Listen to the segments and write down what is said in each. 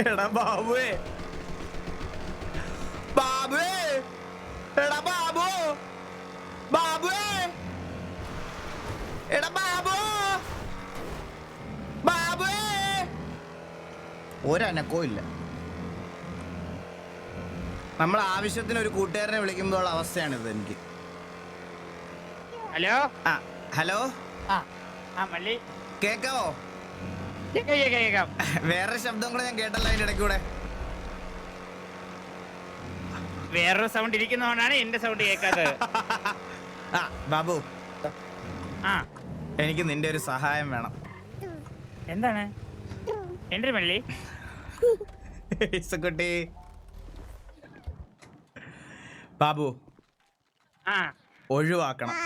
എടാ ബാബുവേ. ബാബുവേ. എടാ ബാബു. ബാബുവേ. എടാ ബാബു. ബാബുവേ. ഒരനക്കോ ഇല്ല. നമ്മൾ ആവശ്യത്തിന് ഒരു കൂട്ടുകാരനെ വിളിക്കുമ്പോൾ അവസ്ഥയാണിത് എനിക്ക്. ഹലോ? ആ ഹലോ? ആ മള്ളി. കേക്കാവോ? കേക്കാം കേക്കാം കേക്കാം വേറെ ശബ്ദം കൂടെ ഞാൻ കേട്ടല്ലോ അതിന്റെ ഇടയ്ക്ക് കൂടെ വേറൊരു സൗണ്ട് ഇരിക്കുന്നതുകൊണ്ടാണ് എന്റെ സൗണ്ട് കേൾക്കാത്തത്. ആ ബാബു. ആ. എനിക്ക് നിന്റെ ഒരു സഹായം വേണം. എന്താണ്? എന്റെ ഒരു മള്ളി ഇസക്കുട്ടി ബാബു. ആ. ഒഴിവാക്കണം.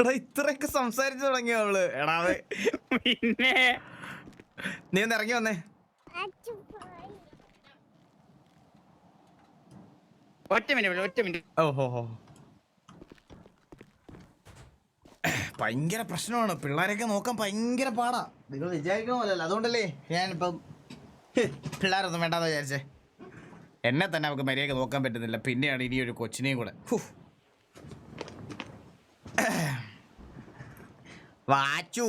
എടാ ഇത്രയൊക്കെ സംസാരിച്ചു തുടങ്ങിയ അവൾ? എടാ പിന്നെ? നീ ഒന്ന് ഇറങ്ങി വന്നേ. ഒറ്റ മിനിറ്റ് ഒറ്റ മിനിറ്റ്. ഓഹോ ഭയങ്കര പ്രശ്നമാണ്. പിള്ളേരെയൊക്കെ നോക്കാൻ ഭയങ്കര പാടാ. നിങ്ങൾ വിചാരിക്കണ പോലല്ല അതുകൊണ്ടല്ലേ ഞാനിപ്പം പിള്ളേരൊന്നും വേണ്ടാന്ന് വിചാരിച്ചേ. എന്നെ തന്നെ നമുക്ക് മര്യാദ നോക്കാൻ പറ്റുന്നില്ല. പിന്നെയാണ് ഇനിയൊരു കൊച്ചിനെയും കൂടെ. വാച്ചു.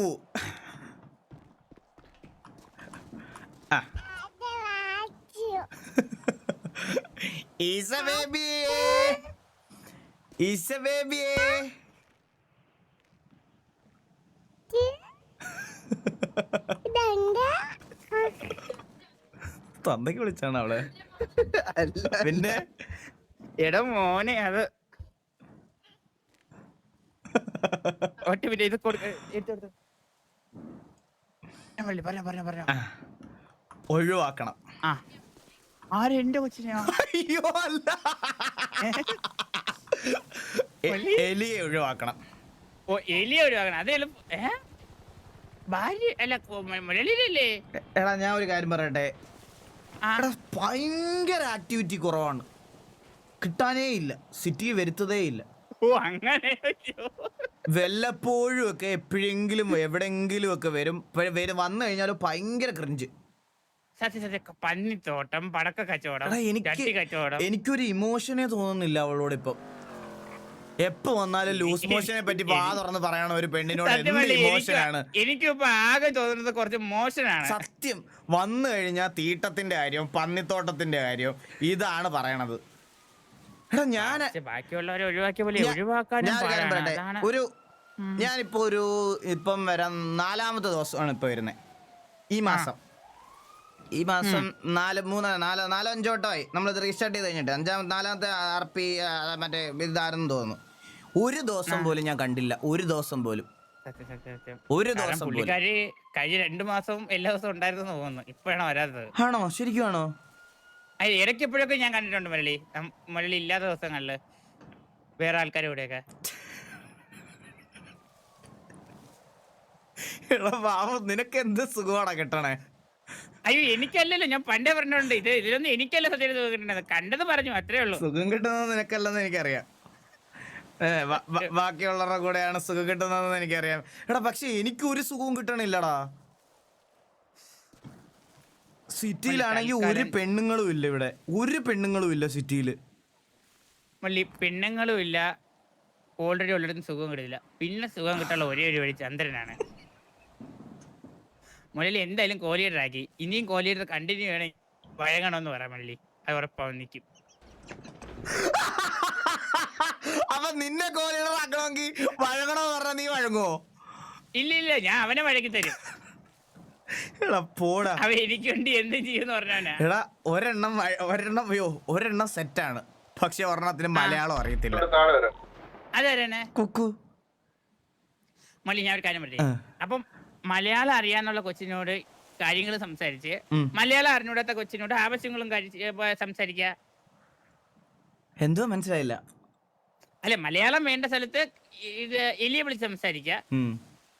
ഈസ ബേബിയേ ഈസ ബേബിയേ തന്തയ്ക്ക് വിളിച്ചാണ് അവളെ? പിന്നെ? എടാ മോനെ അത് ഒറ്റ മിനിറ്റ് ഇത് കൊടുക്ക പറഞ്ഞ പറഞ്ഞ ഞാൻ പറഞ്ഞോ ഒഴിവാക്കണം. ആ. ആര് എന്റെ കൊച്ചിനെയോ അയ്യോ അല്ല. എലിയെ ഒഴിവാക്കണം. ഓ എലിയ ഒഴിവാക്കണം. അത് ഭാര്യ അല്ല മുരളിയിലല്ലേ എടാ ഞാൻ ഒരു കാര്യം പറയട്ടെ. എടാ ഭയങ്കര ആക്ടിവിറ്റി കുറവാണ്. കിട്ടാനേ ഇല്ല. സിറ്റി വരുത്തതേ ഇല്ല. ഓ അങ്ങനെ. വല്ലപ്പോഴും ഒക്കെ എപ്പോഴെങ്കിലും എവിടെങ്കിലും ഒക്കെ വരും വരും വന്നു കഴിഞ്ഞാലും ഭയങ്കര ക്രിഞ്ച് സത്യം സത്യം. പന്നിത്തോട്ടം പടക്ക കച്ചവടം എനിക്ക് കച്ചവടം. എനിക്കൊരു ഇമോഷനെ തോന്നുന്നില്ല അവളോട് ഇപ്പൊ. എപ്പോ വന്നാലും ലൂസ് മോഷനെ പറ്റി വാ തുറന്ന് പറയണ ഒരു പെണ്ണിനോട് എന്ത് ഇമോഷനാണ് എനിക്ക് എനിക്കിപ്പോ ആകെ തോന്നുന്നത് കുറച്ച് മോശനാണ് സത്യം. വന്നു കഴിഞ്ഞാൽ തീട്ടത്തിന്റെ കാര്യം പന്നിത്തോട്ടത്തിന്റെ കാര്യം ഇതാണ് പറയണത്. എടാ ഞാൻ ബാക്കിയുള്ളവരെ ഒഴിവാക്കിയ പോലെ ഒഴിവാക്കാനും ഞാൻ ഒരു കാര്യം പറയട്ടെ അതാണ് ഒരു ഞാനിപ്പോ ഒരു ഇപ്പം വരാൻ നാലാമത്തെ ദിവസമാണ് ഇപ്പൊ വരുന്നത് ഈ മാസം. ഈ മാസം നാല് മൂന്ന് നാല് നാലോ അഞ്ചോ വട്ടമായി. നമ്മളിത് റീസ്റ്റാർട്ട് ചെയ്ത് കഴിഞ്ഞിട്ട് അഞ്ചാമത്തെ നാലാമത്തെ ആർ പി മറ്റേ ഇതാരെന്ന് തോന്നുന്നു. ഒരു ദിവസം പോലും ഞാൻ കണ്ടില്ല. ഒരു ദിവസം പോലും. ഒരു ദിവസം പുള്ളിക്കാരി കഴിഞ്ഞ രണ്ടു മാസം എല്ലാ ദിവസവും ഉണ്ടായിരുന്നു തോന്നുന്നു. ഇപ്പോഴാണ് വരാത്തത്? ആണോ? ശരിക്കും ആണോ? ഇടയ്ക്ക് എപ്പോഴൊക്കെ ഞാൻ കണ്ടിട്ടുണ്ട് മുരളി. മുരളി ഇല്ലാത്ത ദിവസങ്ങളിൽ വേറെ ആൾക്കാരുടെ കൂടെയൊക്കെ എടാ നിനക്ക് എന്ത് സുഖമാണ് കിട്ടണേ? അയ്യോ എനിക്കല്ലല്ലോ. ഞാൻ പണ്ടേ പറഞ്ഞിട്ടുണ്ട്. ഇത് ഇതിലൊന്നും എനിക്കല്ല സത്യം കിട്ടണത് കണ്ടത് പറഞ്ഞു അത്രേ ഉള്ളൂ. സുഖം കിട്ടുന്നത് നിനക്കല്ലെന്ന് എനിക്കറിയാം. ബാക്കിയുള്ളവരുടെ കൂടെയാണ് സുഖം കിട്ടുന്നതെന്ന് എനിക്കറിയാം. എടാ പക്ഷെ എനിക്ക് ഒരു സുഖവും കിട്ടണില്ലടാ. സിറ്റിയിലാണെങ്കിൽ ഒരു പെണ്ണുങ്ങളും ഇല്ല ഇവിടെ. ഒരു പെണ്ണുങ്ങളും ഇല്ല സിറ്റിയിൽ മല്ലി പെണ്ണുങ്ങളും ഇല്ല. ഓൾറെഡി ഉള്ളിടത്തും സുഖം കിട്ടില്ല പിന്നെ സുഖം കിട്ടാനുള്ള ഒരേ ഒരു വഴി ചന്ദ്രനാണ്. മുരളി എന്തായാലും കോലിയുടെ ആക്കി ഇനിയും കോലിയുടെ കണ്ടിന്യൂ വേണേ വഴങ്ങണമെന്ന് പറയാം മുരളി അത് ഉറപ്പാവും നിൽക്കും അപ്പൊ നിന്നെ കോലിടറാക്കണമെങ്കിൽ വഴങ്ങണമെന്ന് പറഞ്ഞാൽ നീ വഴങ്ങുവോ? ഇല്ല ഇല്ല. ഞാൻ അവനെ വഴക്കി തരും എടാ പോടാ. അവ എനിക്ക് വേണ്ടി എന്തും ചെയ്യുമെന്ന് പറഞ്ഞവനാ? എടാ ഒരെണ്ണം ഒരെണ്ണം അയ്യോ ഒരെണ്ണം സെറ്റാണ് പക്ഷെ ഒരെണ്ണത്തിന് മലയാളം അറിയത്തില്ല. അതാരനെ കുക്കു. മള്ളി ഞാൻ ഒരു കാര്യം പറയേ ആ. അപ്പം മലയാളം അറിയാന്നുള്ള കൊച്ചിനോട് കാര്യങ്ങൾ സംസാരിച്ച് ഉം. മലയാളം അറിഞ്ഞൂടാത്ത കൊച്ചിനോട് ആവശ്യങ്ങളും കഴിച്ച് ഏ, സംസാരിക്കുക എന്തോ മനസ്സിലായില്ല. അല്ലെ മലയാളം വേണ്ട സ്ഥലത്ത് ഇത് എലിയെ വിളിച്ച് സംസാരിക്കുക ഉം.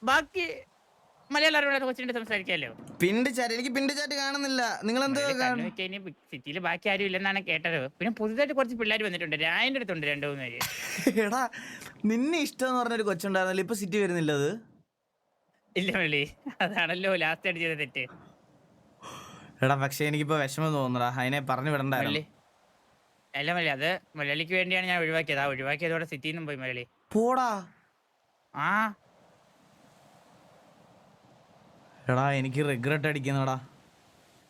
ബാക്കി മലയാളം അറിയാത്ത കൊച്ചിനോട് സംസാരിക്കാമല്ലോ പിണ്ട് ചാറ്റ് എനിക്ക് പിണ്ട് ചാറ്റ് കാണുന്നില്ല. നിങ്ങൾ എന്തോ സിറ്റിയിൽ ബാക്കി ആരും ഇല്ലെന്നാണ് കേട്ടത്. പിന്നെ പുതുതായിട്ട് കുറച്ച് പിള്ളേർ വന്നിട്ടുണ്ട്. രായന്റെ അടുത്തുണ്ട് രണ്ടു മൂന്ന് പേര്. എടാ നിന്നെ ഇഷ്ടം എന്ന് പറഞ്ഞൊരു കൊച്ചുണ്ടായിരുന്നല്ലോ. ഇപ്പൊ സിറ്റി വരുന്നില്ല അത്? ഇല്ല മള്ളി അതാണല്ലോ ലാസ്റ്റ് ആയിട്ട് ചെയ്ത തെറ്റ്. എടാ പക്ഷെ എനിക്കിപ്പോ വിഷമം തോന്നുന്നടാ. അതിനെ പറഞ്ഞു വിടണ്ടല്ലേ അല്ല മലയാളി അത് മലയാളിക്ക് വേണ്ടിയാണ് ഞാൻ ഒഴിവാക്കിയത്. ആ ഒഴിവാക്കിയതോടെ സിറ്റിയിൽ നിന്നും പോയി മലയാളി. പോടാ. ആ എടാ എനിക്ക് റിഗ്രറ്റ് അടിക്കുന്നടാ.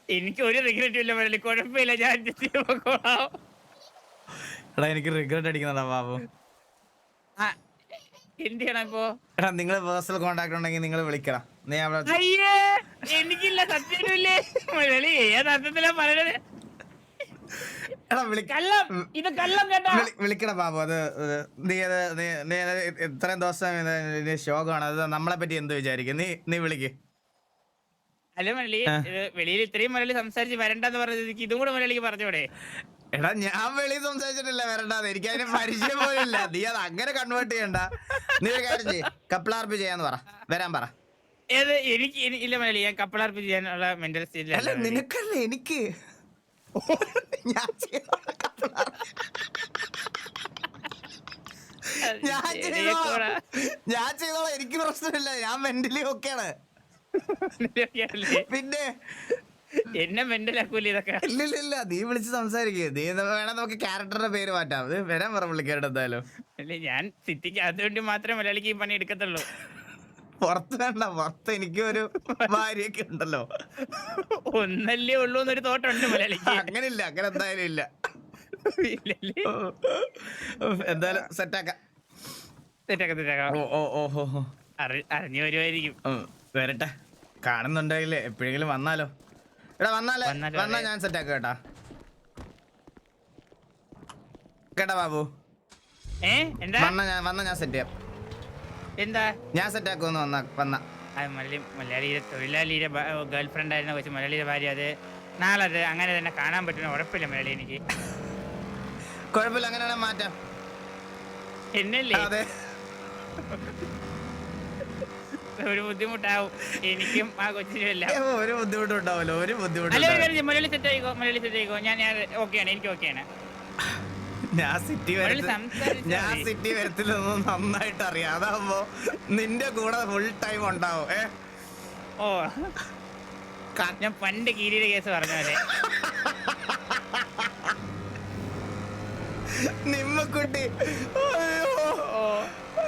എനിക്ക് ഒരു റിഗ്രറ്റും ഇല്ല മലയാളി കുഴപ്പമില്ല ഞാൻ adjust ചെയ്ത് പൊക്കോളാം. എടാ എനിക്ക് റിഗ്രറ്റ് അടിക്കുന്നടാ ബാബു. ആ, എന്ത് ചെയ്യണം ഇപ്പോ? എടാ നിങ്ങൾ പേഴ്സണൽ കോണ്ടാക്ട് ഉണ്ടെങ്കിൽ നിങ്ങൾ വിളിക്കടാ. നീ അവിടെ അയ്യേ എനിക്കില്ല സത്യമില്ലേ മുരളി ഏത് അർത്ഥത്തിലാ പറയണത്. എടാ വിളിക്ക കള്ളം ഇത് കള്ളം കേട്ടോ. വിളി- വിളിക്കടാ ബാബു. അത് നീ അത് നീ നീ അത് ഇത്രയും ദിവസം ഇത് ഇത് ശോകമാണ്. അത് നമ്മളെ പറ്റി എന്ത് വിചാരിക്കും? നീ നീ വിളിക്ക്. അല്ല മുരളി വെളിയിൽ ഇത്രയും മുരളി സംസാരിച്ച് വരണ്ടെന്ന് പറഞ്ഞത് എനിക്ക് ഇതും കൂടെ മുരളിക്ക് പറഞ്ഞൂടെ? എടാ ഞാൻ വെളിയിൽ സംസാരിച്ചിട്ടില്ല വരണ്ടാന്ന്. എനിക്ക് അതിന് പരിചയം പോലില്ല ഇല്ല നീ അത് അങ്ങനെ കൺവേർട്ട് ചെയ്യണ്ട. നീ ഒരു കാര്യം ചെയ്യ്. കപ്പിളാർപ്പ് ചെയ്യാന്ന് പറ. വരാൻ പറ. ഏത് എനിക്ക് ഇല്ല മുരളി ഞാൻ കപ്പിളാർപ്പ് ചെയ്യാനുള്ള മെന്റൽ അല്ല നിനക്കല്ല എനിക്ക്? ഞാൻ ചെയ്തോളാം ഞാൻ ചെയ്തോളാം. ഞാൻ ചെയ്തോളാം. എനിക്ക് പ്രശ്നമില്ല. ഞാൻ മെന്റലി ഓക്കെയാണ് പിന്നെ? എന്നെ മെന്റലാക്കൂല ഇതൊക്കെ? ഇല്ല ഇല്ല ഇല്ല നീ വിളിച്ച് സംസാരിക്കുക നീ വേണം നമുക്ക് ക്യാരക്ടറിന്റെ പേര് മാറ്റാം. വരാൻ പറ വിളിക്കാറുണ്ട് എന്തായാലും. അല്ല ഞാൻ സിറ്റിക്ക് അതുകൊണ്ട് മാത്രമേ മലയാളിക്ക് ഈ പണി എടുക്കത്തുള്ളൂ. പുറത്ത് വേണ്ട പുറത്ത് എനിക്കും ഒരു ഭാര്യയൊക്കെ ഉണ്ടല്ലോ. ഒന്നല്ലേ ഉള്ളൂ എന്നൊരു തോട്ടുണ്ട് മലയാളിക്ക്. അങ്ങനെ ഇല്ല അങ്ങനെ എന്തായാലും ഇല്ല. ഇല്ലല്ലേ? എന്തായാലും സെറ്റാക്കാം സെറ്റാക്കാം സെറ്റാക്കാം ഓ ഓ ഓ അറിഞ്ഞു വരുമായിരിക്കും വരട്ടെ. കാണുന്നുണ്ടെങ്കിലേ എപ്പോഴെങ്കിലും വന്നാലോ. എടാ വന്നാലേ. വന്നാ ഞാൻ സെറ്റ് ആക്കാം കേട്ടാ. കേട്ടാ ബാബു. വന്ന ഞാൻ വന്ന ഞാൻ സെറ്റ് ചെയ്യാം. എന്താ? ഞാൻ സെറ്റാക്കുമെന്ന് വന്ന വന്ന. മലയാളി മലയാളിയുടെ തൊഴിലാളിയുടെ ഗേൾ ഫ്രണ്ട് ആയിരുന്ന കൊച്ചു മലയാളിയുടെ ഭാര്യ അത് നാളെ അത് അങ്ങനെ തന്നെ കാണാൻ പറ്റുന്ന ഉറപ്പില്ല മലയാളി എനിക്ക്. കുഴപ്പമില്ല അങ്ങനെയാണെങ്കിൽ മാറ്റാം. എന്നല്ലേ? അതെ. ഒരു ബുദ്ധിമുട്ടാവും. എനിക്കും ആ കൊച്ചിനും എല്ലാം. ഒരു ബുദ്ധിമുട്ടും ഉണ്ടാവില്ല ഒരു ബുദ്ധിമുട്ടും മലയാളി സെറ്റ് ആയിക്കോ മലയാളി സെറ്റ് ആയിക്കോ. ഞാൻ ഞാൻ ഓക്കെയാണ് എനിക്ക് ഓക്കെയാണ്. ഞാൻ സിറ്റി ഞാൻ. സിറ്റി വരത്തില്ലെന്ന് നന്നായിട്ട് അറിയാം. അതാവുമ്പോ നിന്റെ കൂടെ ഫുൾ ടൈം ഉണ്ടാവും. ഏ? ഓ. ഞാൻ പണ്ട് കീരിയുടെ കേസ് പറഞ്ഞ പോലെ. നിമ്മക്കുട്ടി. അയ്യോ. ഓ.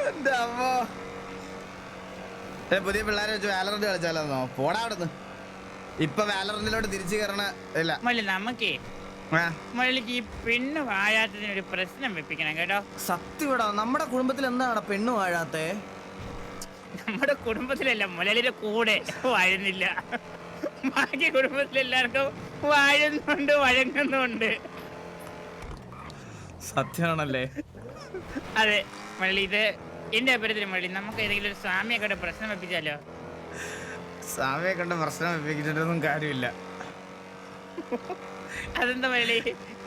എന്റെ അമ്മോ. പുതിയ പിള്ളേരെ വെച്ച് വാലറന്റ് കളിച്ചാലോ? പോടാ അവിടുന്ന്. ഇപ്പൊ വാലറന്റിലോട്ട് തിരിച്ചു കയറണ ഇല്ല. മല്ലി നമുക്കേ ആ, മലയാളിക്ക് ഈ പെണ്ണ് വാഴാത്തതിന് ഒരു പ്രശ്നം വെപ്പിക്കണം കേട്ടോ. സത്യവിടാ. നമ്മുടെ കുടുംബത്തിൽ എന്താണ് പെണ്ണ് വാഴാത്തേ? നമ്മുടെ കുടുംബത്തിലല്ല മുലലിന്റെ കൂടെ വാഴുന്നില്ല. ബാക്കി കുടുംബത്തിലെല്ലാവർക്കും വാഴുന്നുണ്ട് വഴങ്ങുന്നുണ്ട്. സത്യമാണല്ലേ അതെ മലയാളി ഇത് എന്റെ അഭിപ്രായത്തിൽ മലയാളി നമുക്ക് ഏതെങ്കിലും ഒരു സ്വാമിയെ കണ്ട് പ്രശ്നം വെപ്പിച്ചാലോ? സ്വാമിയെ കണ്ട് പ്രശ്നം വെപ്പിച്ചിട്ടൊന്നും കാര്യമില്ല. അതെന്താ മലയാളി?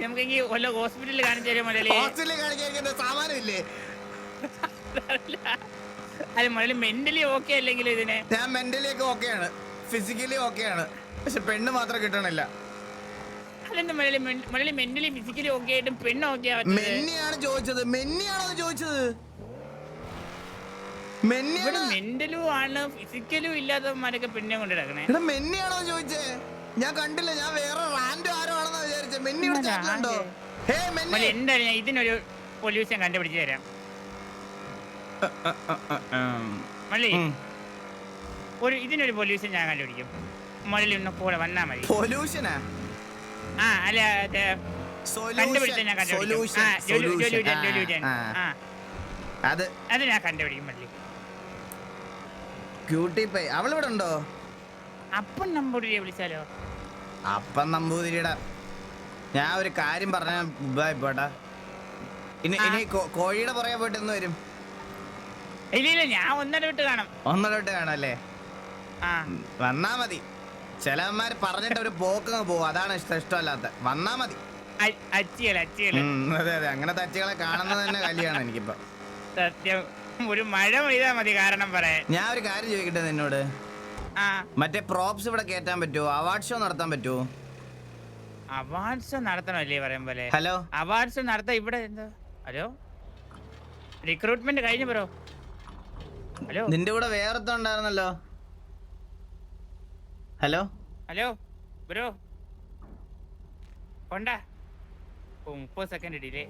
നമുക്ക് ഈ വല്ല ഹോസ്പിറ്റലിൽ കാണിച്ചു തരുമോ മലയാളി? കാണിക്കാൻ സാമാനമില്ലേ? അത് മലയാളി മെന്റലി ഓക്കെ അല്ലെങ്കിലും ഇതിനെ? ഞാൻ മെന്റലി ഒക്കെ ഓക്കെയാണ് ഫിസിക്കലി ഓക്കെയാണ് പക്ഷെ പെണ്ണ് മാത്രം കിട്ടണില്ല. അതെന്താ Malayali? men- Malayali mentally physically okay ആയിട്ടും പെണ്ണ് ഓക്കെ ആവത്തത്? മെന്നിയാണ് ചോദിച്ചത്. മെന്നിയാണോ ചോദിച്ചത്? ഇവിടെ മെന്റലും ആണ് ഫിസിക്കലും ഇല്ലാത്തവന്മാരൊക്കെ പെണ്ണെ കൊണ്ട് എടാ മെന്നിയാണോ ചോദിച്ചേ? ഞാൻ കണ്ടില്ല ഞാൻ വേറെ റാൻഡോ ആരോ ആണെന്നാ വിചാരിച്ചേ. മെന്നി ഇവിടെ ചാറ്റിലുണ്ടോ ഹേ മെന്നി. എന്തായാലും ഞാൻ ഇതിനൊരു പൊല്യൂഷൻ കണ്ടുപിടിച്ച് തരാം. മള്ളി ഒരു ഇതിനൊരു പൊല്യൂഷൻ ഞാൻ കണ്ടുപിടിക്കും. മള്ളി ഒന്ന് കൂടെ വന്നാ മതി. പൊല്യൂഷനാ ആ? അല്ല കണ്ടുപിടിച്ച ഞാൻ കണ്ടുപിടിക്കും. അത് അത് ഞാൻ കണ്ടുപിടിക്കും മള്ളി. ക്യൂട്ടി പൈ അവളിവിടെ ഉണ്ടോ? അപ്പൻ നമ്പൂതിരിയെ വിളിച്ചാലോ? അപ്പൻ നമ്പൂതിരിയുടെ. ഞാൻ ഒരു കാര്യം പറഞ്ഞ പോട്ടാ. ഇനി. ഇനി കോഴിയുടെ പുറകെ പോയിട്ട് എന്ന് വരും. ഇല്ല ഇല്ല ഞാൻ ഒന്നര വിട്ട് കാണും. ഒന്നലോട്ട് കാണല്ലേ ആ. വന്നാ മതി. ചിലവന്മാര് പറഞ്ഞിട്ട് ഒരു പോക്ക് പോകും അതാണ് ഇഷ്ടം ഇഷ്ടമല്ലാത്ത. വന്നാ മതി. അതെ അതെ. അങ്ങനെ അച്ചികളെ കാണുന്നത് തന്നെ കലിയാണ് എനിക്കിപ്പോ. സത്യം. ഒരു മഴ പെയ്താ മതി കാരണം പറയാൻ. ഞാൻ ഒരു കാര്യം ചോദിക്കട്ടെ നിന്നോട്? ആ. മറ്റേ പ്രോപ്സ് ഇവിടെ കേറ്റാൻ പറ്റുമോ അവാർഡ് ഷോ നടത്താൻ പറ്റുമോ അവാർഡ്സ് നടത്തണമല്ലേ പറയും പോലെ? ഹലോ അവാർഡ്സ് നടത്താൻ ഇവിടെ എന്താ? ഹലോ റിക്രൂട്ട്മെന്റ് കഴിഞ്ഞു ബ്രോ ഹലോ നിന്റെ കൂടെ വേറെത്തോ ഉണ്ടായിരുന്നല്ലോ? ഹലോ ഹലോ ബ്രോ കൊണ്ടാ? ഓ മുപ്പത് സെക്കൻഡ് ഡിലേ.